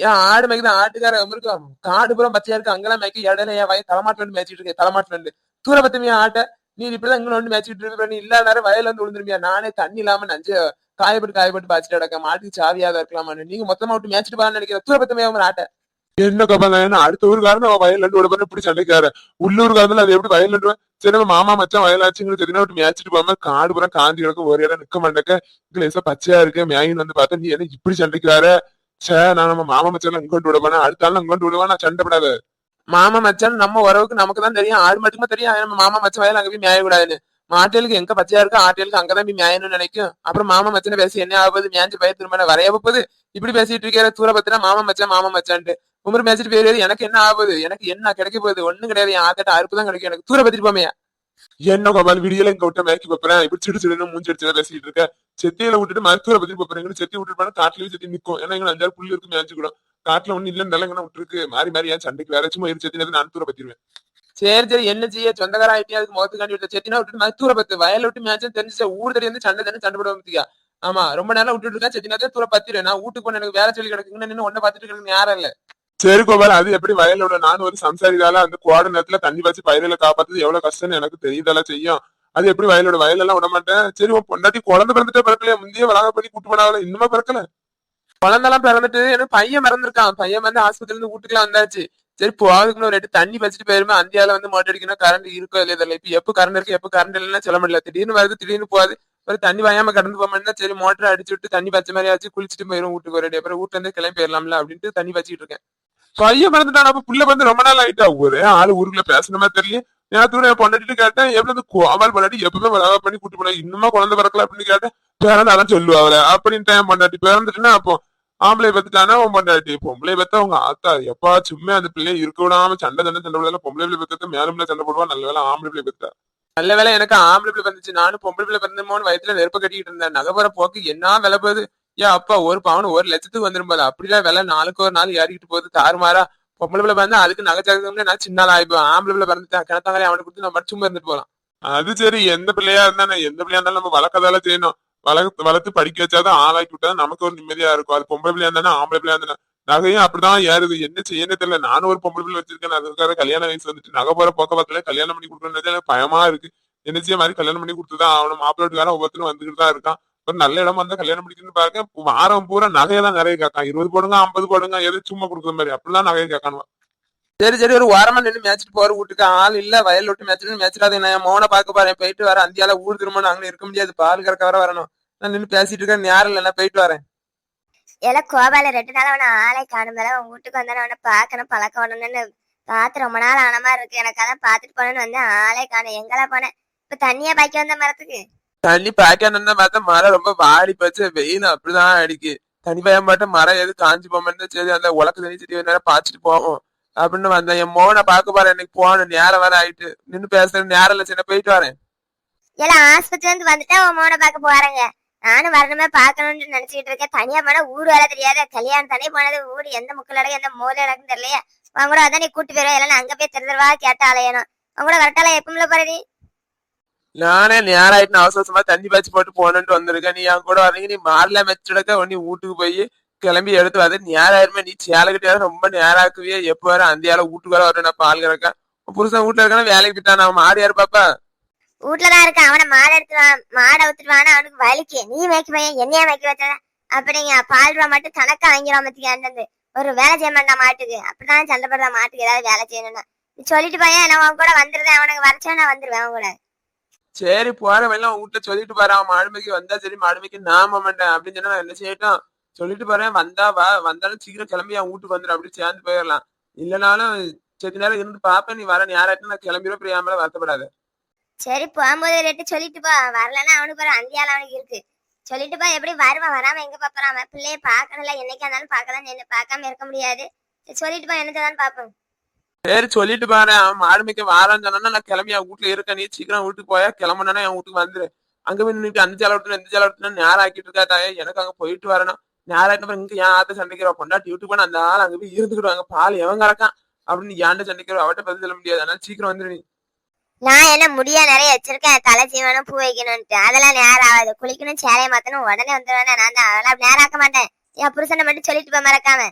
ஏன் ஆடு மேய்க்குது ஆட்டுக்கார இருக்கும் காடு பூரா பச்சையா இருக்கு. அங்கெல்லாம் மேய்க்க இடையில என் வயல் தலைமாட்டுல மேய்ச்சிட்டு இருக்கேன். தலைமாட்டுல இருந்து தூர பத்துமையா ஆட்டை? நீ இப்படிதான் இங்க வந்து மேய்ச்சிட்டு இருக்க. நீ இல்லாத நேரம் வயல்ல வந்து விழுந்துருமியா? நானே தண்ணி இல்லாம நஞ்சு காயப்பட்டு காயப்பட்டு பாய்ச்சிட்டு அடக்க மாட்டுக்கு சாவியாக இருக்கலாமான்னு. நீங்க மொத்தமா விட்டு மேய்ச்சிட்டு போறான்னு நினைக்கிறேன். தூர பத்தமையா ஒரு ஆட்டை? என்ன கப்பா அடுத்த ஊருக்காரன் அவன் வயல்ல இருந்து விட இப்படி சண்டைக்காரு உள்ளூர்காரன் அது எப்படி வயல்ல இருந்து சரி மாமா மச்சான் வயலாச்சுங்களுக்கு தெரியும் விட்டு மேய்ச்சிட்டு போகாம காடு பூரா காந்தி கிடக்கும் ஒரு இடம் நிக்க மாட்டேக்க லேசா பச்சையா இருக்கு. மேயின் வந்து பார்த்தா நீ என்ன இப்படி சண்டைக்காரு சே நான் நம்ம மாமா மச்சான் இங்கோட்டு விட போனேன் அடுத்த ஆள் இங்கோட்டு விடுவா சண்டை படாத மாமா மச்சான் நம்ம உறவுக்கு நமக்கு தான் தெரியும். ஆடு மட்டுமே தெரியும். நம்ம மாமா மச்சான் வயல் அங்க போய் மேய கூடாதுன்னு. மாட்டேலுக்கு எங்க பச்சையா இருக்கோ ஆட்டேலுக்கு அங்கதான் போய் மேயணும்னு நினைக்கும். அப்புறம் மாமா மச்சனை பேசி என்ன ஆகுது மேய்ஞ்சு பயிர் திரும்ப வரைய போகுது? இப்படி பேசிட்டு இருக்கிற தூர பத்தினா மாமா மச்சான் மாமா மச்சான்ட்டு. உமர் மேய்ச்சிட்டு போயிருது எனக்கு என்ன ஆகுது எனக்கு என்ன கிடைக்க போகுது? ஒண்ணும் கிடையாது. என் ஆத்தட்ட அறுப்பு தான் கிடைக்கும். எனக்கு தூர பத்திட்டு போமையா? என்ன கோபால் விடியல இங்க விட்ட மயக்கி வைப்பேன் இப்படி சிடு சிடுன்னு மூஞ்சி அடிச்சு பேசிட்டு இருக்க செத்தியில விட்டுட்டு மருத்துவரை பத்தி போறேன். செத்தி விட்டுட்டு போனா காட்டுலயும் செத்தி நிக்கும். ஏன்னா எங்க அஞ்சாறு புள்ளி இருக்கு கூட. காட்டுல ஒண்ணு இல்ல நிலம் இங்கே விட்டுருக்கு. மாறி மாறி ஏன் சண்டைக்கு வேற சும்மா இரு செத்தி நான் தூர பத்திடுவேன். சரி சரி என்ன செய்ய? சொந்தக்கார ஆயிட்டியா? அதுக்கு முகத்துக்காண்டி விட்டு செத்தினா விட்டுட்டு மருத்துவரை பத்து. வயல விட்டு மேய்ச்சா தெரிஞ்சு ஊர் தெரிய வந்து சண்டை தானே சண்டை போடுவோம் ஆமா ரொம்ப நேரம் விட்டுட்டு இருக்கேன். செத்தினா தூர பத்திரு நான் வீட்டுக்கு போன எனக்கு வேலை சொல்லி கிடக்குங்கன்னு நின்னு ஒன்ன பாத்துட்டு கிடக்கு யாரும் இல்ல. சரி கோபால் அது எப்படி வயலோட நானும் ஒரு சம்சாரிதால அந்த கோட நேரத்துல தண்ணி வச்சு பயிரில காப்பாத்துறது எவ்வளவு கஷ்டம்னு எனக்கு தெரியுதெல்லாம் செய்யும். அது எப்படி வயலோட வயலெல்லாம் விட மாட்டேன்? சரி உன் பொண்டாட்டி குழந்தை பிறந்துட்டே பிறக்கலையா? முந்தைய வளாக பண்ணி கூட்டு போனால இன்னுமா பிறக்கல? குழந்தெல்லாம் பிறந்துட்டு எனக்கு பையன் மறந்துருக்கான். பையன் வந்து ஆஸ்பத்திரில இருந்து வீட்டுக்குலாம் வந்தாச்சு. சரி போகிறதுக்கு ஒரு ரெட்டு தண்ணி வச்சுட்டு போயிருமே அந்தியால வந்து மோட்டர் அடிக்கணும் கரண்ட் இருக்கோ இல்லையா இதில் இப்போ எப்போ கரண்ட் இருக்கு எப்போ கரண்ட் இல்லைன்னா சொல்ல முடியல. திடீர்னு வருது திடீர்னு போகாது. ஒரு தண்ணி வாயாம கடந்து போக சரி மோட்டர் அடிச்சு விட்டு தண்ணி பச்சை மாதிரி ஆச்சு குளிச்சுட்டு போயிடும் வீட்டுக்கு ஒரு அப்புறம் வீட்டுல இருந்து கிளம்பி போயிடலாம்ல அப்படின்ட்டு தண்ணி வச்சுட்டு இருக்கேன். பையன் பிறந்துட்டான்? அப்ப புள்ள வந்து ரொம்ப நாள் ஆயிட்டா? ஒரே ஆளு ஊருக்குள்ள பேசணுமா மாதிரி நேரத்தோட என் பொண்டாட்டிட்டு கேட்டேன் எப்படி கோமல் பொண்டாட்டி எப்பவுமே வளவா பண்ணி கூட்டு போனா இன்னுமா குழந்தை பிறக்கல? அப்படின்னு கேட்டேன். பிறந்து அதான் சொல்லுவா அவளை. அப்படின்ட்டு என் பொண்டாட்டி. பிறந்துட்டுன்னா அப்போ ஆம்பளை பத்துட்டானா உன் பொண்டாட்டி? பொம்பளை பத்தா அவங்க ஆத்தா? எப்பா சும்மா அந்த பிள்ளைய இருக்க விடாம சண்டை சண்டை சண்டை போடல பொம்பளை பிள்ளை பெத்து மேலும் சண்டை போடுவா நல்ல வேலை ஆம்பளை பிள்ளை பத்தா. நல்ல வேலை எனக்கு ஆம்பளை பிள்ளை வந்துச்சு. நானும் பொம்பளை பிள்ளை பிறந்தமோன்னு வயத்துல நெருப்ப கட்டிக்கிட்டு இருந்தேன். நகபுற போக்கு என்ன விலை போகுது? ஏன் அப்பா ஒரு பவுன் ஒரு லட்சத்துக்கு வந்துடும் போது அப்படிலாம் விலை நாளுக்கு ஒரு நாள் ஏறிக்கிட்டு போகுது. தாறுமாறா பொம்பளை பிள்ளை பிறந்தா அதுக்கு நகைச்சாக்கு நான் சின்ன ஆள் ஆயிப்போம். ஆம்பளை பிள்ளை பிறந்துட்டேன் கிணத்தாங்களே அவனை கொடுத்து நம்ம சும்மா இருந்துட்டு போகலாம் அது சரி எந்த பிள்ளையா இருந்தானே எந்த பிள்ளையா இருந்தாலும் நம்ம வளர்க்கதால செய்யணும். வளர்த்து வளர்த்து படிக்க வச்சாதான் ஆளாக்கி விட்டா நமக்கு ஒரு நிம்மதியா இருக்கும். அது பொம்பளை பிள்ளையா இருந்தானே ஆம்பளை பிள்ளையா இருந்தானே நகையும் அப்படிதான் ஏறுது. என்ன செய்யன்னு தெரியல. நானும் ஒரு பொம்பளை பிள்ளை வச்சிருக்கேன். அதுக்காக கல்யாண வயசு வந்துட்டு. நகை போற போக்கத்துல கல்யாணம் பண்ணி கொடுக்கறது எனக்கு பயமா இருக்கு. என்ன செய்ய மாதிரி கல்யாணம் பண்ணி கொடுத்துதான் அவனும் மாப்பிள்ளோட்டுக்காரன் ஒவ்வொருத்தரும் வந்துகிட்டு தான் இருக்கான். ஒரு நல்ல இடமா இருந்தா கல்யாணம் பண்ணிக்கணும்னு பாருங்க. வாரம் பூரா நகையை தான் நிறைய கேட்கான் இருபது போடுங்க ஐம்பது போடுங்க எது சும்மா கொடுக்குற மாதிரி. அப்படிலாம் நகையை கேட்கானுவா சரி சரி ஒரு வாரமா நின்று மேய்ச்சிட்டு போற வீட்டுக்கு ஆள் இல்ல. வயல் விட்டு மேய்ச்சிட்டு மேய்ச்சிடாது நான் மோனை பார்க்க போறேன். போயிட்டு வரேன் அந்தியால ஊர் திரும்ப அங்க இருக்க முடியாது. பால் கறக்க வர வரணும். நான் நின்று பேசிட்டு இருக்கேன். நேரம் இல்ல. நான் போயிட்டு வரேன். இல்ல கோபால ரெண்டு நாள் அவனை ஆளை காணும் மேல உன் வீட்டுக்கு வந்தானே. அவனை பார்க்கணும் பழக்கம் வரணும்னு பார்த்து ரொம்ப நாள் ஆன மாதிரி இருக்கு. எனக்கு அதான் பார்த்துட்டு போனேன்னு வந்தேன் ஆளே காணும். எங்கெல்லாம் போனேன்? இப்ப தண்ணியா பாய்க்க வந்த மரத்துக்கு? தண்ணி பாய்க்க பார்த்தா மரம் ரொம்ப வாடி போச்சு. வெயில் அப்படிதான் அடிக்கு. தண்ணி பாய மாட்டேன் மரம் எது காஞ்சி போமாட்டேன் சரி அந்த உலக்கு தண்ணி செடி நேரம் பாய்ச்சிட்டு போவோம். அப்படின்னு வந்தேன். என் மோனை பார்க்க போறேன். எனக்கு போகணும். நேரம் வர ஆயிட்டு. நின்று பேசுறேன். நேரம் இல்ல சின்ன போயிட்டு வரேன். எல்லாம் ஆஸ்பத்திரி இருந்து வந்துட்டா உன் மோனை பார்க்க போறாங்க. நானும் வரணுமே பார்க்கணும்னு நினைச்சிட்டு இருக்கேன். தனியா போனா ஊர் வேலை தெரியாத. கல்யாணம் தனியா போனது ஊர். எந்த முக்கில் அடகு எந்த மூல அடக்குன்னு தெரியலையே. அவங்க கூட அதான் நீ கூட்டு போயிருவா. இல்லைன்னா அங்க போய் திருதர்வா கேட்டா அலையணும் அவங்க கூட வரட்டால எப்பவுமே போறது நானே நேரம் ஆயிட்டு அவசரமா தண்ணி பாய்ச்சி போட்டு போனேன்ட்டு வந்திருக்கேன். நீ என் கூட வரீங்க நீ மாறல மெச்சடக்க உடனே வீட்டுக்கு போய் கிளம்பி எடுத்து வந்து நேரம் ஆயிருமே நீ சேலக்கிட்டே ரொம்ப நேரம் ஆக்குவியே எப்ப வர அந்தியால வீட்டுக்கு வர வரேன் நான் பால் கிடக்கேன் புருஷன் வீட்டுல இருக்கான வேலைக்கு போயிட்டான்? அவன் மாடு யாரு பாப்பா? வீட்டுலதான் இருக்கான். அவனை மாடை எடுத்துருவான் மாடை ஊத்துருவானா அவனுக்கு வலிக்கு. நீ மேய்க்க பையன் என்னையா மேய்க்க வச்ச? அப்படிங்க. பால் ரூபா மட்டும் கணக்கா வாங்கிடுவான் மத்திக்கு ஒரு வேலை செய்ய மாட்டான் மாட்டுக்கு. அப்படிதான் சண்டை போடுறா மாட்டுக்கு. ஏதாவது வேலை செய்யணும்னா. நீ சொல்லிட்டு பையன் நான் அவன் கூட வந்துருந்தேன் அவனுக்கு வரச்சா நான் வந்துருவேன் அவன் கூட. சரி போற வழியில வீட்டுல சொல்லிட்டு பாரு. அவன் மாடுமைக்கு வந்தா சரி மாடுமைக்கு நாம மாட்டேன் அப்படின்னு சொன்னா நான் என்ன செய்யட்டும்? சொல்லிட்டு போறேன். வந்தா வா வந்தாலும் சீக்கிரம் கிளம்பி அவன் வீட்டுக்கு வந்துடும் அப்படி சேர்ந்து போயிடலாம். இல்லைனாலும் சரி நேரம் இருந்து பாப்பேன் நீ வரேன். யாராட்டும் நான் கிளம்பிடுவேன் பிரியாமல வருத்தப்படாத. சரி போகும்போது ரெட்டு சொல்லிட்டு போ. வரலன்னா அவனுக்கு ஒரு அந்தியால அவனுக்கு இருக்கு. சொல்லிட்டு போ எப்படி வருவான்? வராம எங்க பாப்பறான் அவன்? பிள்ளைய பாக்கணும்ல என்னைக்கா இருந்தாலும் பாக்கலாம் என்ன பார்க்காம இருக்க முடியாது. சொல்லிட்டு போ என்னத்தான் பாப்போம் சரி சொல்லிட்டு பாரு. அவன் மாடுமைக்கு வாரான்னு சொன்னா நான் கிளம்பி அவன் வீட்டுல இருக்க நீ சீக்கிரம் வீட்டுக்கு போயா. கிளம்புனா என் வீட்டுக்கு வந்துரு. அங்க போய் நின்னுட்டு அந்த ஜால விட்டு இந்த ஜால விட்டு நேரம் ஆக்கிட்டு இருக்கா தாயே. எனக்கு அங்க போயிட்டு வரணும். நேரம் ஆகிட்ட இங்க ஏன் ஆத்த சண்டைக்கிறோம் பொண்டாட்டி வீட்டுக்கு போனா அந்த ஆள் அங்க போய் இருந்துக்கிடுவாங்க பால் எவன் கறக்கான்? அப்படின்னு ஏன்ட்ட சண்டைக்கிறோம் அவட்ட பதில் சொல்ல முடியாது. அதனால சீக்கிரம் வந்துரு நீ. நான் என்ன முடியா நிறைய வச்சிருக்கேன். தலை சீவனும் பூ வைக்கணும்ட்டு அதெல்லாம் நேரம் ஆகாது. குளிக்கணும் சேலையை மாத்தணும். உடனே வந்துடுவேன் நான் தான் அதெல்லாம் நேரம் ஆக்க மாட்டேன். என் புருஷனை மட்டும் சொல்லிட்டு போய் மறக்காம.